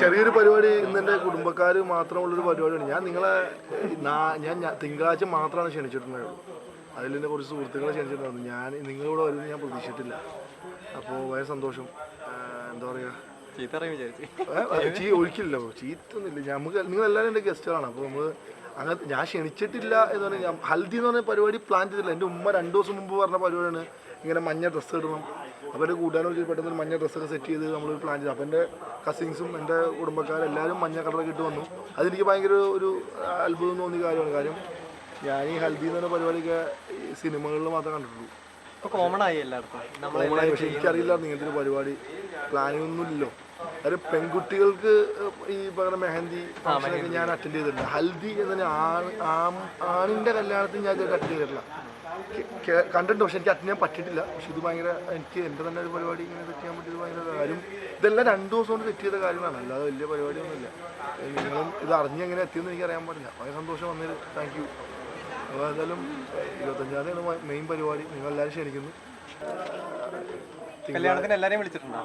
ചെറിയൊരു പരിപാടി ഇന്ന് എന്റെ കുടുംബക്കാർ മാത്രമുള്ളൊരു പരിപാടിയാണ്. ഞാൻ നിങ്ങളെ ഞാൻ തിങ്കളാഴ്ച മാത്രമാണ് ക്ഷണിച്ചിട്ടുണ്ടായുള്ളൂ അതിൽ എന്റെ കുറച്ച് സുഹൃത്തുക്കളെ ക്ഷണിച്ചിട്ടുണ്ടായിരുന്നു. ഞാൻ നിങ്ങളിവിടെ വരുമെന്ന് ഞാൻ പ്രതീക്ഷിച്ചിട്ടില്ല. അപ്പോൾ വളരെ സന്തോഷം. എന്താ പറയുക ചീത്ത ഒരിക്കലില്ല ചീത്തൊന്നുമില്ല. നമുക്ക് നിങ്ങളെല്ലാവരും എന്റെ ഗസ്റ്റുകളാണ് അപ്പോൾ നമ്മൾ അങ്ങനെ ഞാൻ ക്ഷണിച്ചിട്ടില്ല എന്ന് പറഞ്ഞാൽ ഹൽദി എന്ന് പറഞ്ഞ പരിപാടി പ്ലാൻ ചെയ്തില്ല എന്റെ ഉമ്മ രണ്ട് ദിവസം മുമ്പ് പറഞ്ഞ പരിപാടിയാണ്. ഇങ്ങനെ മഞ്ഞ ഡ്രസ്സ് ഇടണം. അപ്പോൾ എന്റെ കൂട്ടുകാരൻ പെട്ടെന്ന് മഞ്ഞ ഡ്രസ്സൊക്കെ സെറ്റ് ചെയ്ത് നമ്മൾ പ്ലാൻ ചെയ്തു. അപ്പോൾ എന്റെ കസിൻസും എന്റെ കുടുംബക്കാരെല്ലാവരും മഞ്ഞ കളറൊക്കെ ഇട്ട് വന്നു. അതെനിക്ക് ഭയങ്കര ഒരു അത്ഭുതം തോന്നിയ കാര്യമാണ്. കാര്യം ഞാൻ ഈ ഹൽദി എന്ന് പറഞ്ഞ പരിപാടിയൊക്കെ സിനിമകളിൽ മാത്രമേ കണ്ടിട്ടുള്ളൂ. കോമൺ ആയി എല്ലായിടത്തും. നമ്മൾ കോമണായി പക്ഷെ എനിക്കറിയില്ല ഇങ്ങനത്തെ ഒരു പരിപാടി പ്ലാനിങ് ഒന്നുമില്ലല്ലോ കാര്യം പെൺകുട്ടികൾക്ക് ഈ പറയുന്ന മെഹന്തി ഫംഗ്ഷനൊക്കെ ഞാൻ അറ്റൻഡ് ചെയ്തിട്ടുണ്ട്. ഹൽദി എന്നതിന് ആണിന്റെ കല്യാണത്തിന് ഞാൻ അറ്റൻഡ് ചെയ്തിട്ടില്ല. കണ്ടിട്ടുണ്ട്. പക്ഷെ എനിക്ക് അറ്റൻഡ് ചെയ്യാൻ പറ്റിയിട്ടില്ല. പക്ഷെ ഇത് ഭയങ്കര എനിക്ക് എന്റെ തന്നെ ഒരു പരിപാടി ഇങ്ങനെ സെറ്റ് ചെയ്യാൻ പറ്റിയത് ഭയങ്കര കാര്യം. ഇതെല്ലാം രണ്ട് ദിവസം കൊണ്ട് സെറ്റ് ചെയ്ത കാര്യങ്ങളാണ്. അല്ലാതെ വലിയ പരിപാടിയൊന്നുമില്ല. നിങ്ങളും ഇത് അറിഞ്ഞ് എങ്ങനെ എത്തിയെന്ന് എനിക്ക് അറിയാൻ പാടില്ല. വളരെ സന്തോഷം വന്നതിൽ. താങ്ക് യു അപ്പോൾ എന്തായാലും ഇരുപത്തഞ്ചാം തീയതിയാണ് മെയിൻ പരിപാടി. നിങ്ങളെല്ലാവരും ക്ഷണിക്കുന്നു. കല്യാണത്തിന് എല്ലാരെയും വിളിച്ചിട്ടുണ്ടോ?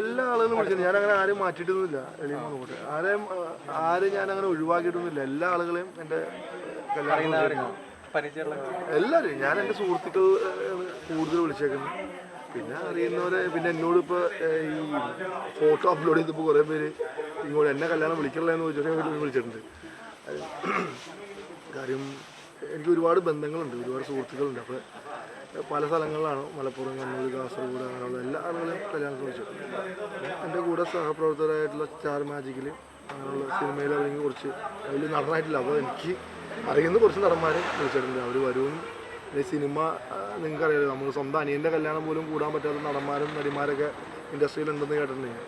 എല്ലാ ആളുകളും വിളിച്ചിട്ടുണ്ട്. ഞാൻ അങ്ങനെ ആരെയും മാറ്റിയിട്ടൊന്നുമില്ല. എളിമ അങ്ങോട്ട് ആരെയും ആരും ആരെയും ഞാൻ അങ്ങനെ ഒഴിവാക്കിയിട്ടൊന്നുമില്ല. എല്ലാ ആളുകളെയും എന്റെ കല്യാണം പരിചയമുള്ള എല്ലാവരും. ഞാൻ എന്റെ സുഹൃത്തുക്കൾ കൂടുതൽ വിളിച്ചേക്കുന്നു. പിന്നെ അറിയുന്നവരെ പിന്നെ എന്നോട് ഇപ്പോൾ ഈ ഫോട്ടോ അപ്ലോഡ് ചെയ്തപ്പോൾ കുറേ പേര് ഇങ്ങോട്ട് എന്നെ കല്യാണം വിളിക്കണില്ല എന്ന് ചോദിച്ചിട്ട് വിളിച്ചിട്ടുണ്ട്. കാര്യം എനിക്ക് ഒരുപാട് ബന്ധങ്ങളുണ്ട് ഒരുപാട് സുഹൃത്തുക്കളുണ്ട്. അപ്പോൾ പല സ്ഥലങ്ങളിലാണ് മലപ്പുറം കണ്ണൂർ കാസർഗോഡ് അങ്ങനെയുള്ള എല്ലാ ആളുകളെയും കല്യാണം കുറിച്ചു എന്റെ കൂടെ സഹപ്രവർത്തകരായിട്ടുള്ള സ്റ്റാർ മാജിക്കിൽ അങ്ങനെയുള്ള സിനിമയിൽ അല്ലെങ്കിൽ കുറച്ച് അതിൽ നടനായിട്ടില്ല. അപ്പോൾ എനിക്ക് അറിയുന്ന കുറച്ച് നടന്മാരെ വിളിച്ചിട്ടുണ്ട്. അവർ ഈ സിനിമ നിങ്ങൾക്ക് അറിയാലോ നമ്മൾ സ്വന്തം അനിയന്റെ കല്യാണം പോലും കൂടാൻ പറ്റാത്ത നടന്മാരും നടിമാരൊക്കെ ഇൻഡസ്ട്രിയിലുണ്ടെന്ന് കേട്ടിട്ടുണ്ട് ഞാൻ.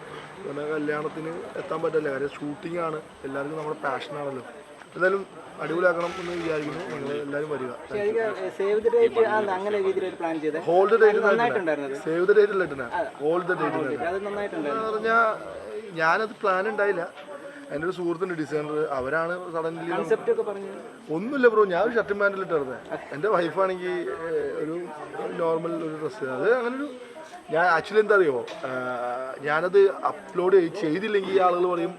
കല്യാണത്തിന് എത്താൻ പറ്റില്ല കാര്യം ഷൂട്ടിംഗ് ആണ്. എല്ലാവർക്കും നമ്മുടെ പാഷനാണല്ലോ എന്തായാലും അടിപൊളിയാക്കണം എന്ന് വിചാരിക്കുന്നു. നിങ്ങൾ എല്ലാവരും വരിക. സേവ് ദ ഡേറ്റ് അങ്ങനെ രീതിയിൽ plan date save the date the date പറഞ്ഞാൽ ഞാനത് പ്ലാൻ ഉണ്ടായില്ല എന്റെ ഒരു സുഹൃത്തുണ്ട് ഡിസൈനർ അവരാണ് സഡൻലി ഒന്നുമില്ല ബ്രോ ഞാൻ ഒരു ഷർട്ടും പാന്റിൽ ഇട്ടിരുന്നത് എന്റെ വൈഫാണെങ്കിൽ ഒരു നോർമൽ ഒരു ഡ്രസ്സ് അത് അങ്ങനെ ഒരു ഞാൻ ആക്ച്വലി എന്താ അറിയോ ഞാനത് അപ്ലോഡ് ചെയ്തില്ലെങ്കിൽ ആളുകൾ പറയും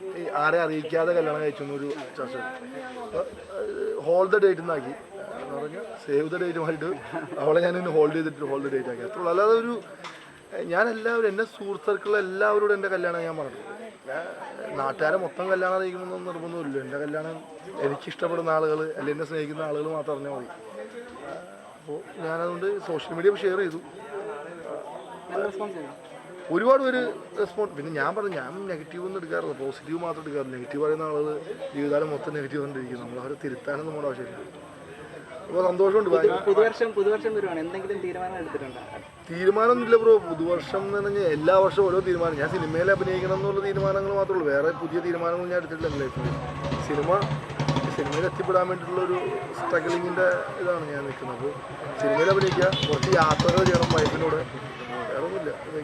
ആരെ അറിയിക്കാതെ കല്യാണം കഴിച്ചു എന്നൊരു ചർച്ച ഹോൾ ദ ഡേറ്റ് എന്നാക്കി എന്ന് പറഞ്ഞാൽ സേവ് ദ ഡേറ്റുമായിട്ട് അവളെ ഞാൻ ഹോൾഡ് ചെയ്തിട്ട് ഹോൾഡ് ദ ഡേറ്റ് ആക്കി. അത്രേ ഉള്ളൂ. അല്ലാതെ ഒരു ഞാൻ എല്ലാവരും എന്റെ സുഹൃത്ത് സർക്കിൾ എല്ലാവരോടും എന്റെ കല്യാണം ഞാൻ പറഞ്ഞു നാട്ടുകാരെ മൊത്തം കല്യാണം അറിയിക്കണമെന്ന് നിർബന്ധമില്ല. എന്റെ കല്യാണം എനിക്കിഷ്ടപ്പെടുന്ന ആളുകൾ അല്ലെങ്കിൽ എന്നെ സ്നേഹിക്കുന്ന ആളുകൾ മാത്രം അറിഞ്ഞാൽ മതി. അപ്പോൾ ഞാനതുകൊണ്ട് സോഷ്യൽ മീഡിയ ഷെയർ ചെയ്തു. ഒരുപാട് പേര് റെസ്പോണ്ട് പിന്നെ ഞാൻ പറഞ്ഞു ഞാൻ നെഗറ്റീവ് ഒന്നും എടുക്കാറില്ല. പോസിറ്റീവ് മാത്രം എടുക്കാറില്ല. നെഗറ്റീവ് പറയുന്ന ആളുകൾ ജീവിതകാലം മൊത്തം നെഗറ്റീവ് കൊണ്ടിരിക്കുന്നു നമ്മൾ അവരെ തിരുത്താനൊന്നും നമ്മുടെ ആവശ്യമില്ല. അപ്പോൾ സന്തോഷമുണ്ട്. ഭയങ്കര പുതുവർഷം പുതുവർഷം വരുവാണ്. എന്തെങ്കിലും തീരുമാനം എടുത്തിട്ടുണ്ടോ? തീരുമാനമൊന്നുമില്ല ബ്രോ പുതുവർഷം എന്ന് പറഞ്ഞാൽ എല്ലാ വർഷവും ഓരോ തീരുമാനം. ഞാൻ സിനിമയിൽ അഭിനയിക്കണം എന്നുള്ള തീരുമാനങ്ങൾ മാത്രമേ ഉള്ളൂ. വേറെ പുതിയ തീരുമാനങ്ങൾ ഞാൻ എടുത്തിട്ടില്ല ലൈഫിൽ സിനിമ സിനിമയിൽ എത്തിപ്പെടാൻ വേണ്ടിയിട്ടുള്ള ഒരു സ്ട്രഗിളിങ്ങിന്റെ ഇതാണ് ഞാൻ നിൽക്കുന്നത്. സിനിമയിൽ അഭിനയിക്കുക. കുറച്ച് യാത്രകൾ ചെയ്യണം വൈഫിനോട് വേറെ ഒന്നുമില്ല